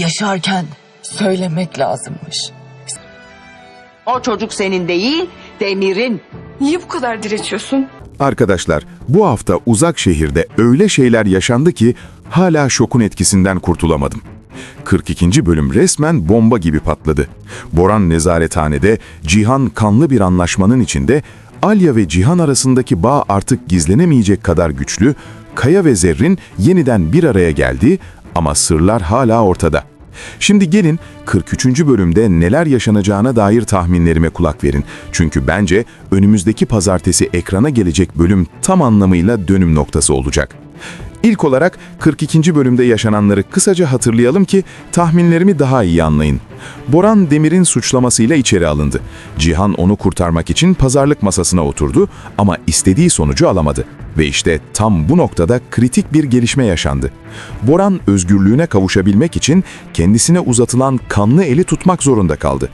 yaşarken söylemek lazımmış. O çocuk senin değil, Demir'in. Niye bu kadar diretiyorsun? Arkadaşlar, bu hafta uzak şehirde öyle şeyler yaşandı ki hala şokun etkisinden kurtulamadım. 42. bölüm resmen bomba gibi patladı. Boran nezarethanede Cihan kanlı bir anlaşmanın içinde Alya ve Cihan arasındaki bağ artık gizlenemeyecek kadar güçlü, Kaya ve Zerrin yeniden bir araya geldi ama sırlar hala ortada. Şimdi gelin 43. bölümde neler yaşanacağına dair tahminlerime kulak verin. Çünkü bence önümüzdeki pazartesi ekrana gelecek bölüm tam anlamıyla dönüm noktası olacak. İlk olarak 42. bölümde yaşananları kısaca hatırlayalım ki tahminlerimi daha iyi anlayın. Boran Demir'in suçlamasıyla içeri alındı. Cihan onu kurtarmak için pazarlık masasına oturdu ama istediği sonucu alamadı. Ve işte tam bu noktada kritik bir gelişme yaşandı. Boran özgürlüğüne kavuşabilmek için kendisine uzatılan kanlı eli tutmak zorunda kaldı.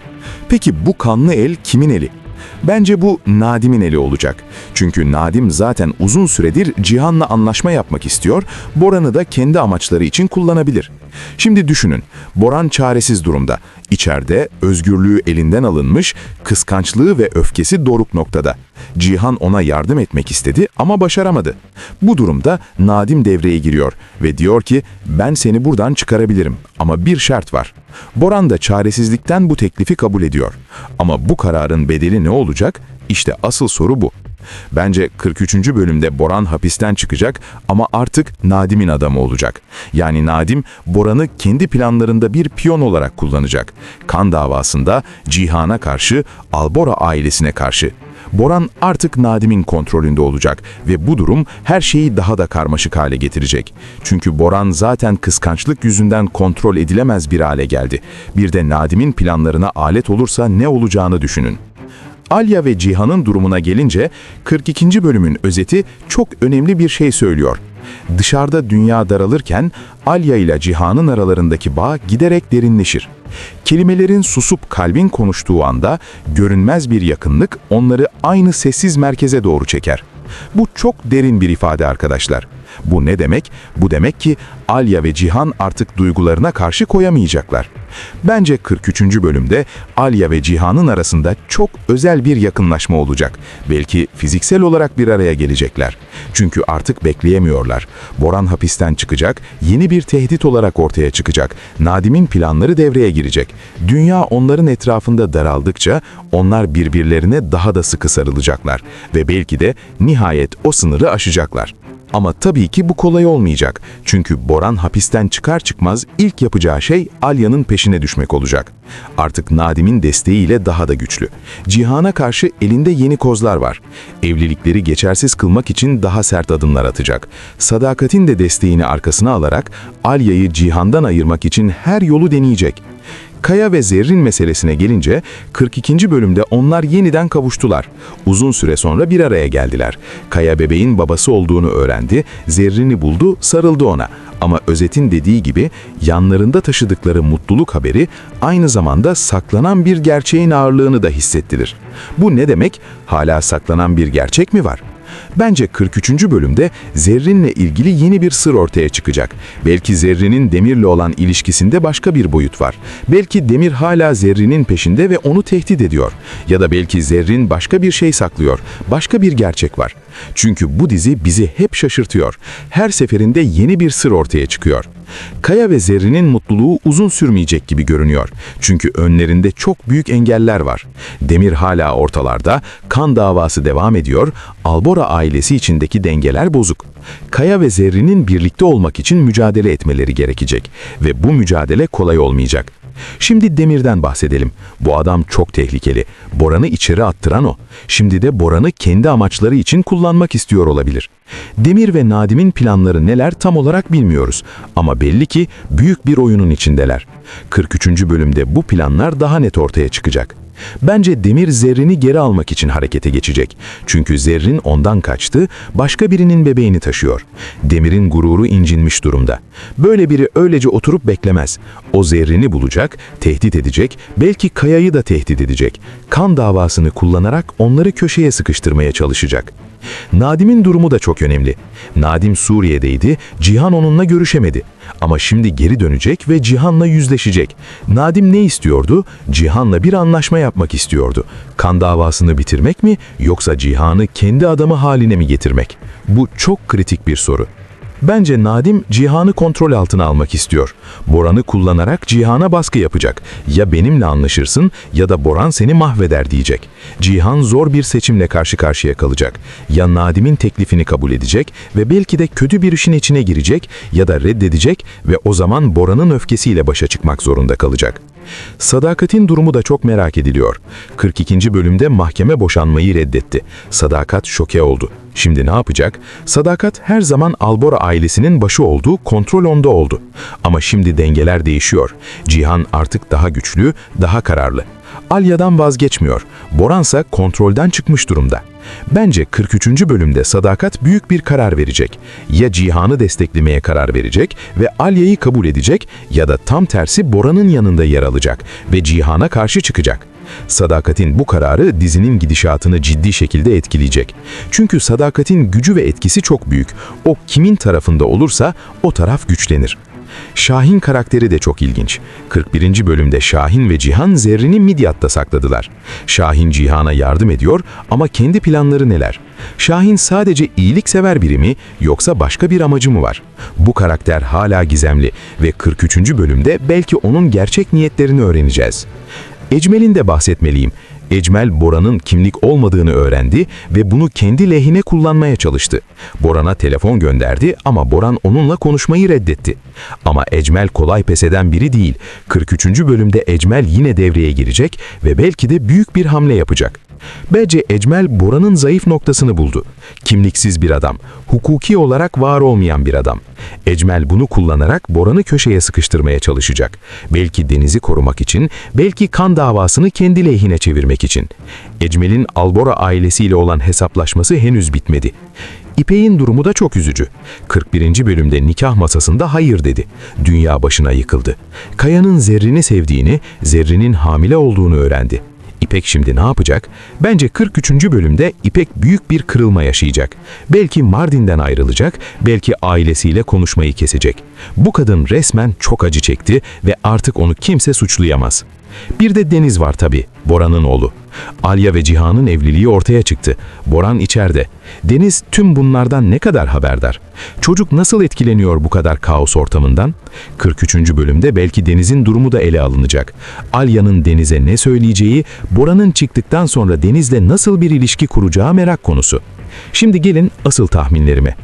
Peki bu kanlı el kimin eli? Bence bu Nadim'in eli olacak. Çünkü Nadim zaten uzun süredir Cihan'la anlaşma yapmak istiyor, Boran'ı da kendi amaçları için kullanabilir. Şimdi düşünün, Boran çaresiz durumda. İçeride özgürlüğü elinden alınmış, kıskançlığı ve öfkesi doruk noktada. Cihan ona yardım etmek istedi ama başaramadı. Bu durumda Nadim devreye giriyor ve diyor ki ben seni buradan çıkarabilirim ama bir şart var. Boran da çaresizlikten bu teklifi kabul ediyor. Ama bu kararın bedeli ne olacak? İşte asıl soru bu. Bence 43. bölümde Boran hapisten çıkacak ama artık Nadim'in adamı olacak. Yani Nadim Boran'ı kendi planlarında bir piyon olarak kullanacak. Kan davasında Cihan'a karşı, Albora ailesine karşı. Boran artık Nadim'in kontrolünde olacak ve bu durum her şeyi daha da karmaşık hale getirecek. Çünkü Boran zaten kıskançlık yüzünden kontrol edilemez bir hale geldi. Bir de Nadim'in planlarına alet olursa ne olacağını düşünün. Alya ve Cihan'ın durumuna gelince 42. bölümün özeti çok önemli bir şey söylüyor. Dışarıda dünya daralırken Alya ile Cihan'ın aralarındaki bağ giderek derinleşir. Kelimelerin susup kalbin konuştuğu anda görünmez bir yakınlık onları aynı sessiz merkeze doğru çeker. Bu çok derin bir ifade arkadaşlar. Bu ne demek? Bu demek ki Alya ve Cihan artık duygularına karşı koyamayacaklar. Bence 43. bölümde Alya ve Cihan'ın arasında çok özel bir yakınlaşma olacak. Belki fiziksel olarak bir araya gelecekler. Çünkü artık bekleyemiyorlar. Boran hapisten çıkacak, yeni bir tehdit olarak ortaya çıkacak. Nadim'in planları devreye girecek. Dünya onların etrafında daraldıkça onlar birbirlerine daha da sıkı sarılacaklar. Ve belki de nihayet o sınırı aşacaklar. Ama tabii ki bu kolay olmayacak. Çünkü Boran hapisten çıkar çıkmaz ilk yapacağı şey Alya'nın peşine düşmek olacak. Artık Nadim'in desteğiyle daha da güçlü. Cihan'a karşı elinde yeni kozlar var. Evlilikleri geçersiz kılmak için daha sert adımlar atacak. Sadakatin de desteğini arkasına alarak Alya'yı Cihan'dan ayırmak için her yolu deneyecek. Kaya ve Zerrin meselesine gelince 42. bölümde onlar yeniden kavuştular. Uzun süre sonra bir araya geldiler. Kaya bebeğin babası olduğunu öğrendi, Zerrin'i buldu, sarıldı ona. Ama özetin dediği gibi yanlarında taşıdıkları mutluluk haberi aynı zamanda saklanan bir gerçeğin ağırlığını da hissettirir. Bu ne demek? Hala saklanan bir gerçek mi var? Bence 43. bölümde Zerrin'le ilgili yeni bir sır ortaya çıkacak. Belki Zerrin'in Demir'le olan ilişkisinde başka bir boyut var. Belki Demir hala Zerrin'in peşinde ve onu tehdit ediyor. Ya da belki Zerrin başka bir şey saklıyor. Başka bir gerçek var. Çünkü bu dizi bizi hep şaşırtıyor. Her seferinde yeni bir sır ortaya çıkıyor. Kaya ve Zerrin'in mutluluğu uzun sürmeyecek gibi görünüyor. Çünkü önlerinde çok büyük engeller var. Demir hala ortalarda, kan davası devam ediyor, Albora ailesi içindeki dengeler bozuk. Kaya ve Zerrin'in birlikte olmak için mücadele etmeleri gerekecek ve bu mücadele kolay olmayacak. Şimdi Demir'den bahsedelim. Bu adam çok tehlikeli. Boran'ı içeri attıran o. Şimdi de Boran'ı kendi amaçları için kullanmak istiyor olabilir. Demir ve Nadim'in planları neler tam olarak bilmiyoruz. Ama belli ki büyük bir oyunun içindeler. 43. bölümde bu planlar daha net ortaya çıkacak. Bence Demir Zerrin'i geri almak için harekete geçecek. Çünkü Zerrin ondan kaçtı, başka birinin bebeğini taşıyor. Demir'in gururu incinmiş durumda. Böyle biri öylece oturup beklemez. O Zerrin'i bulacak, tehdit edecek, belki Kaya'yı da tehdit edecek. Kan davasını kullanarak onları köşeye sıkıştırmaya çalışacak. Nadim'in durumu da çok önemli. Nadim Suriye'deydi, Cihan onunla görüşemedi. Ama şimdi geri dönecek ve Cihan'la yüzleşecek. Nadim ne istiyordu? Cihan'la bir anlaşma yapmak istiyordu. Kan davasını bitirmek mi yoksa Cihan'ı kendi adamı haline mi getirmek? Bu çok kritik bir soru. Bence Nadim Cihan'ı kontrol altına almak istiyor. Boran'ı kullanarak Cihan'a baskı yapacak. Ya benimle anlaşırsın ya da Boran seni mahveder diyecek. Cihan zor bir seçimle karşı karşıya kalacak. Ya Nadim'in teklifini kabul edecek ve belki de kötü bir işin içine girecek ya da reddedecek ve o zaman Boran'ın öfkesiyle başa çıkmak zorunda kalacak. Sadakat'in durumu da çok merak ediliyor. 42. bölümde mahkeme boşanmayı reddetti. Sadakat şoke oldu. Şimdi ne yapacak? Sadakat her zaman Albora ailesinin başı olduğu kontrol onda oldu. Ama şimdi dengeler değişiyor. Cihan artık daha güçlü, daha kararlı. Alya'dan vazgeçmiyor. Boransa kontrolden çıkmış durumda. Bence 43. bölümde Sadakat büyük bir karar verecek. Ya Cihan'ı desteklemeye karar verecek ve Alya'yı kabul edecek ya da tam tersi Boran'ın yanında yer alacak ve Cihan'a karşı çıkacak. Sadakat'in bu kararı dizinin gidişatını ciddi şekilde etkileyecek. Çünkü Sadakat'in gücü ve etkisi çok büyük. O kimin tarafında olursa o taraf güçlenir. Şahin karakteri de çok ilginç. 41. bölümde Şahin ve Cihan Zerrin'i Midyat'ta sakladılar. Şahin Cihan'a yardım ediyor ama kendi planları neler? Şahin sadece iyiliksever biri mi yoksa başka bir amacı mı var? Bu karakter hala gizemli ve 43. bölümde belki onun gerçek niyetlerini öğreneceğiz. Ecmel'in de bahsetmeliyim. Ecmel Bora'nın kimlik olmadığını öğrendi ve bunu kendi lehine kullanmaya çalıştı. Boran'a telefon gönderdi ama Boran onunla konuşmayı reddetti. Ama Ecmel kolay pes eden biri değil. 43. bölümde Ecmel yine devreye girecek ve belki de büyük bir hamle yapacak. Bence Ecmel Bora'nın zayıf noktasını buldu. Kimliksiz bir adam, hukuki olarak var olmayan bir adam. Ecmel bunu kullanarak Boran'ı köşeye sıkıştırmaya çalışacak. Belki Deniz'i korumak için, belki kan davasını kendi lehine çevirmek için. Ecmel'in Albora ailesiyle olan hesaplaşması henüz bitmedi. İpek'in durumu da çok üzücü. 41. bölümde nikah masasında hayır dedi. Dünya başına yıkıldı. Kaya'nın Zerrin'i sevdiğini, Zerrin'in hamile olduğunu öğrendi. İpek şimdi ne yapacak? Bence 43. bölümde İpek büyük bir kırılma yaşayacak. Belki Mardin'den ayrılacak, belki ailesiyle konuşmayı kesecek. Bu kadın resmen çok acı çekti ve artık onu kimse suçlayamaz. Bir de Deniz var tabii, Boran'ın oğlu. Alya ve Cihan'ın evliliği ortaya çıktı. Boran içeride. Deniz tüm bunlardan ne kadar haberdar? Çocuk nasıl etkileniyor bu kadar kaos ortamından? 43. bölümde belki Deniz'in durumu da ele alınacak. Alya'nın Deniz'e ne söyleyeceği, Bora'nın çıktıktan sonra Deniz'le nasıl bir ilişki kuracağı merak konusu. Şimdi gelin asıl tahminlerime.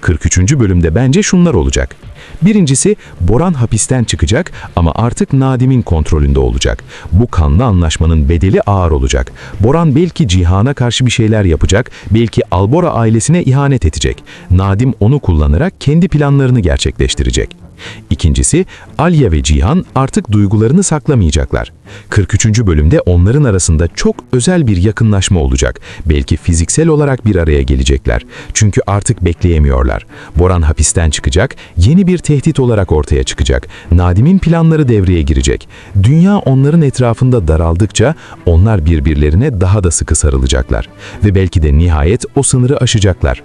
43. bölümde bence şunlar olacak. Birincisi Boran hapisten çıkacak ama artık Nadim'in kontrolünde olacak. Bu kanlı anlaşmanın bedeli ağır olacak. Boran belki Cihan'a karşı bir şeyler yapacak, belki Albora ailesine ihanet edecek. Nadim onu kullanarak kendi planlarını gerçekleştirecek. İkincisi, Alya ve Cihan artık duygularını saklamayacaklar. 43. bölümde onların arasında çok özel bir yakınlaşma olacak. Belki fiziksel olarak bir araya gelecekler. Çünkü artık bekleyemiyorlar. Boran hapisten çıkacak, yeni bir tehdit olarak ortaya çıkacak. Nadim'in planları devreye girecek. Dünya onların etrafında daraldıkça onlar birbirlerine daha da sıkı sarılacaklar. Ve belki de nihayet o sınırı aşacaklar.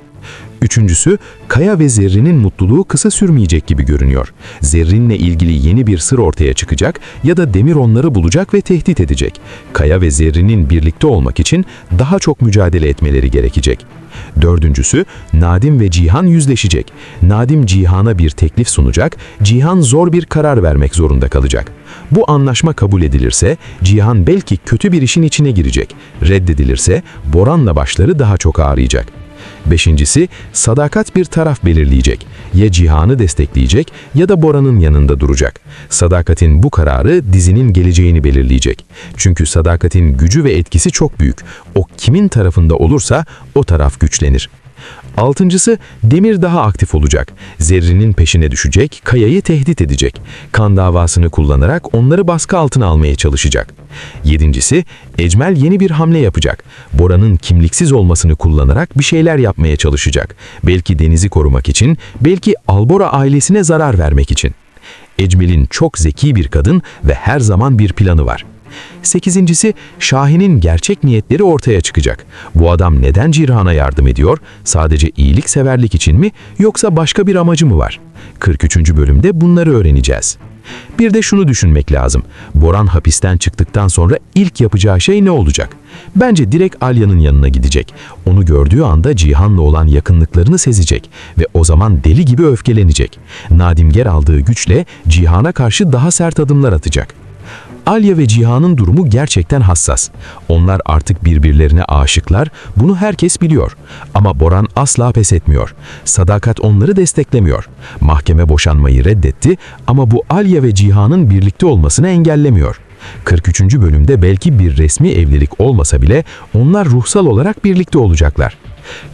Üçüncüsü, Kaya ve Zerrin'in mutluluğu kısa sürmeyecek gibi görünüyor. Zerrin'le ilgili yeni bir sır ortaya çıkacak ya da Demir onları bulacak ve tehdit edecek. Kaya ve Zerrin'in birlikte olmak için daha çok mücadele etmeleri gerekecek. Dördüncüsü, Nadim ve Cihan yüzleşecek. Nadim Cihan'a bir teklif sunacak, Cihan zor bir karar vermek zorunda kalacak. Bu anlaşma kabul edilirse, Cihan belki kötü bir işin içine girecek. Reddedilirse, Boran'la başları daha çok ağrıyacak. Beşincisi, sadakat bir taraf belirleyecek. Ya Cihan'ı destekleyecek ya da Bora'nın yanında duracak. Sadakatin bu kararı dizinin geleceğini belirleyecek. Çünkü sadakatin gücü ve etkisi çok büyük. O kimin tarafında olursa o taraf güçlenir. Altıncısı, Demir daha aktif olacak. Zerrin'in peşine düşecek, Kaya'yı tehdit edecek. Kan davasını kullanarak onları baskı altına almaya çalışacak. Yedincisi, Ecmel yeni bir hamle yapacak. Bora'nın kimliksiz olmasını kullanarak bir şeyler yapmaya çalışacak. Belki Deniz'i korumak için, belki Albora ailesine zarar vermek için. Ecmel'in çok zeki bir kadın ve her zaman bir planı var. Sekizincisi, Şahin'in gerçek niyetleri ortaya çıkacak. Bu adam neden Cirhan'a yardım ediyor? Sadece iyilikseverlik için mi yoksa başka bir amacı mı var? 43. bölümde bunları öğreneceğiz. Bir de şunu düşünmek lazım. Boran hapisten çıktıktan sonra ilk yapacağı şey ne olacak? Bence direkt Alya'nın yanına gidecek. Onu gördüğü anda Cihan'la olan yakınlıklarını sezecek ve o zaman deli gibi öfkelenecek. Nadimger aldığı güçle Cihan'a karşı daha sert adımlar atacak. Alya ve Cihan'ın durumu gerçekten hassas. Onlar artık birbirlerine aşıklar, bunu herkes biliyor. Ama Boran asla pes etmiyor. Sadakat onları desteklemiyor. Mahkeme boşanmayı reddetti ama bu Alya ve Cihan'ın birlikte olmasını engellemiyor. 43. bölümde belki bir resmi evlilik olmasa bile onlar ruhsal olarak birlikte olacaklar.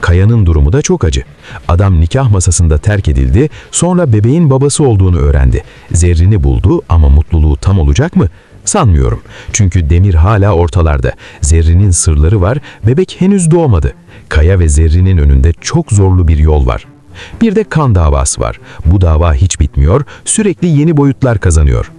Kaya'nın durumu da çok acı. Adam nikah masasında terk edildi, sonra bebeğin babası olduğunu öğrendi. Zerrini buldu ama mutluluğu tam olacak mı? Sanmıyorum. Çünkü Demir hala ortalarda. Zerrin'in sırları var, bebek henüz doğmadı. Kaya ve Zerrin'in önünde çok zorlu bir yol var. Bir de kan davası var. Bu dava hiç bitmiyor, sürekli yeni boyutlar kazanıyor.